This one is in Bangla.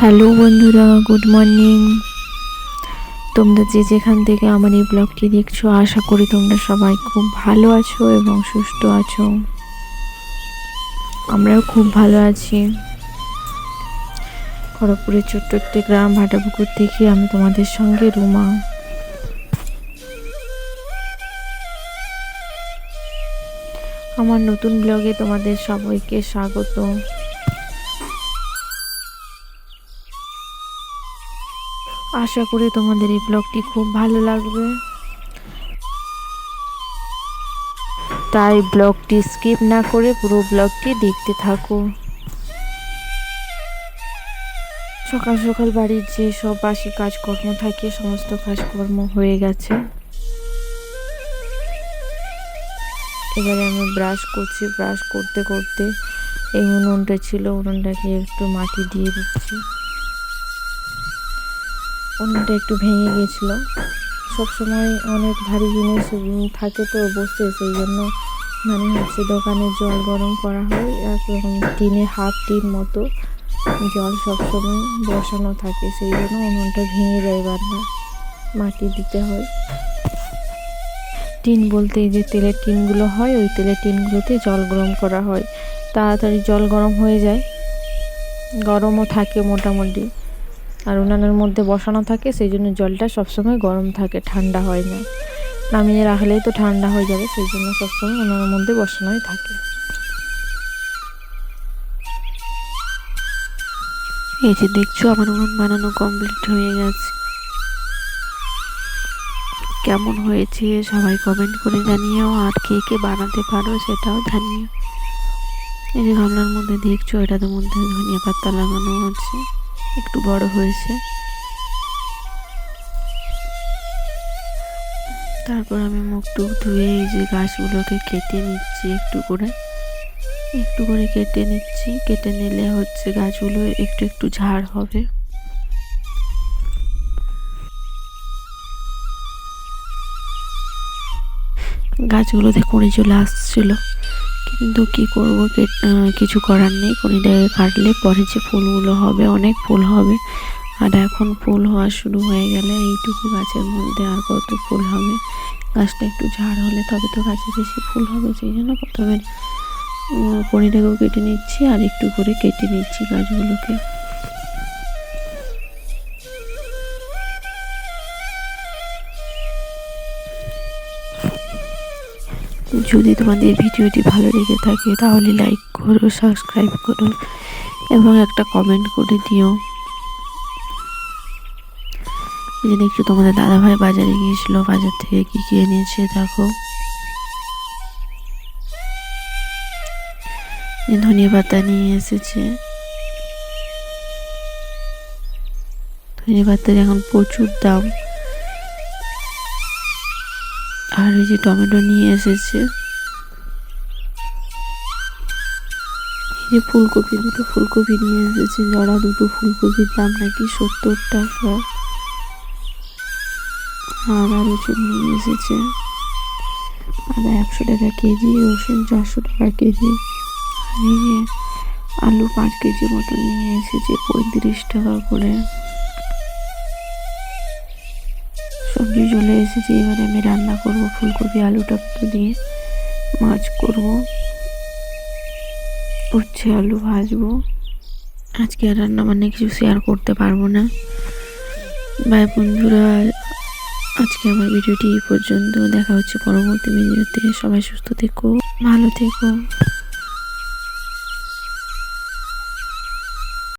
হ্যালো বন্ধুরা, গুড মর্নিং। তোমরা যে যেখান থেকে আমার এই ব্লগটি দেখছ, আশা করি তোমরা সবাই খুব ভালো আছো এবং সুস্থ আছো। আমরাও খুব ভালো আছি। খড়গপুরের ছোট্ট গ্রাম, ভাটাপুকুর থেকে আমি তোমাদের সঙ্গে রুমা। আমার নতুন ব্লগে তোমাদের সবাইকে স্বাগত। আশা করি তোমাদের এই ব্লগটি খুব ভালো লাগবে। তাই ব্লগটি স্কিপ না করে পুরো ব্লগটি দেখতে থাকো। সকাল সকাল বাড়ির যে সব বাসি কাজকর্ম থাকে, সমস্ত কাজকর্ম হয়ে গেছে। এবারে আমি ব্রাশ করছি। ব্রাশ করতে করতে এই উনুনটা ছিল, উনুনটাকে একটু মাটি দিয়ে দিচ্ছি। উনুনটা একটু ভেঙে গিয়েছিল। সবসময় অনেক ভারী জিনিস থাকে তো বসে সেই জন্য মানে হচ্ছে দোকানে জল গরম করা হয় এরকম টিনে হাফ টিন মতো জল সবসময় বসানো থাকে, সেই জন্য উনুনটা ভেঙে যায় বারবার, মাটি দিতে হয়। টিন বলতে যে তেলের টিনগুলো হয়, ওই তেলের টিনগুলোতে জল গরম করা হয়। তাড়াতাড়ি জল গরম হয়ে যায়, গরমও থাকে মোটামুটি। আর উনানের মধ্যে বসানো থাকে, সেই জন্য জলটা সবসময় গরম থাকে, ঠান্ডা হয় না। নামিয়ে রাখলেই তো ঠান্ডা হয়ে যাবে, সেই জন্য সবসময় উনানের মধ্যে বসানোই থাকে। এই যে দেখছ, আমার উনুন বানানো কমপ্লিট হয়ে গেছে। কেমন হয়েছে সবাই কমেন্ট করে জানিও, আর কে কে বানাতে পারো সেটাও জানিও। এই যে গামলার মধ্যে দেখছ, এটার মধ্যে ধনিয়া পাতা লাগানো আছে। একটু বড় হয়েছে। তারপর আমি মুখ টুক ধুয়ে এই যে গাছগুলোকে কেটে নিচ্ছি একটু করে। একটু করে কেটে নিচ্ছি। কেটে নিলে হচ্ছে গাছগুলো একটু একটু ঝাড় হবে। গাছগুলোতে কুড়ি চলে আসছিল। কিন্তু কি করব? কিছু করার নেই। কুড়িটাকে কাটলে পরে যে ফুলগুলো হবে, অনেক ফুল হবে। আর এখন ফুল হওয়া শুরু হয়ে গেলে এইটুকু গাছের মধ্যে আর কত ফুল হবে? গাছটা একটু ঝাড় হলে তবে তো গাছে বেশি ফুল হবে, সেই জন্য প্রথমে কড়িটাকেও কেটে নিচ্ছি আর একটু করে কেটে নিচ্ছি গাছগুলোকে। যদি তোমাদের ভিডিওটি ভালো লেগে থাকে তাহলে লাইক করো সাবস্ক্রাইব করো এবং একটা কমেন্ট করে দিও। যে দেখছ তোমাদের দাদাভাই বাজারে গিয়েছিল, বাজার থেকে কি কি এনেছে দেখো। ধনিয়া পাতা নিয়ে এসেছে। ধনিয়া পাতার এখন প্রচুর দাম। আর এই যে টমেটো নিয়ে এসেছে। এই ফুলকপি, দুটো ফুলকপি নিয়ে এসেছে। জড়া দুটো ফুলকপির দাম নাকি সত্তর টাকা আর চুন নিয়ে এসেছে। আদা একশো টাকা কেজি, রসুন চারশো টাকা কেজি। আর আলু পাঁচ কেজি মতো নিয়ে এসেছে, পঁয়ত্রিশ টাকা করে। সবজি চলে এসেছে। এবারে আমি রান্না করব ফুলকপি, আলু টমেটো দিয়ে। মাছ করব। উচ্ছে, আলু ভাজবো। আজকে আর রান্না বান্না কিছু শেয়ার করতে পারব না। বাই বন্ধুরা, আজকে আমার ভিডিওটি এই পর্যন্ত। দেখা হচ্ছে পরবর্তী ভিডিওতে। সবাই সুস্থ থেকো, ভালো থেকো।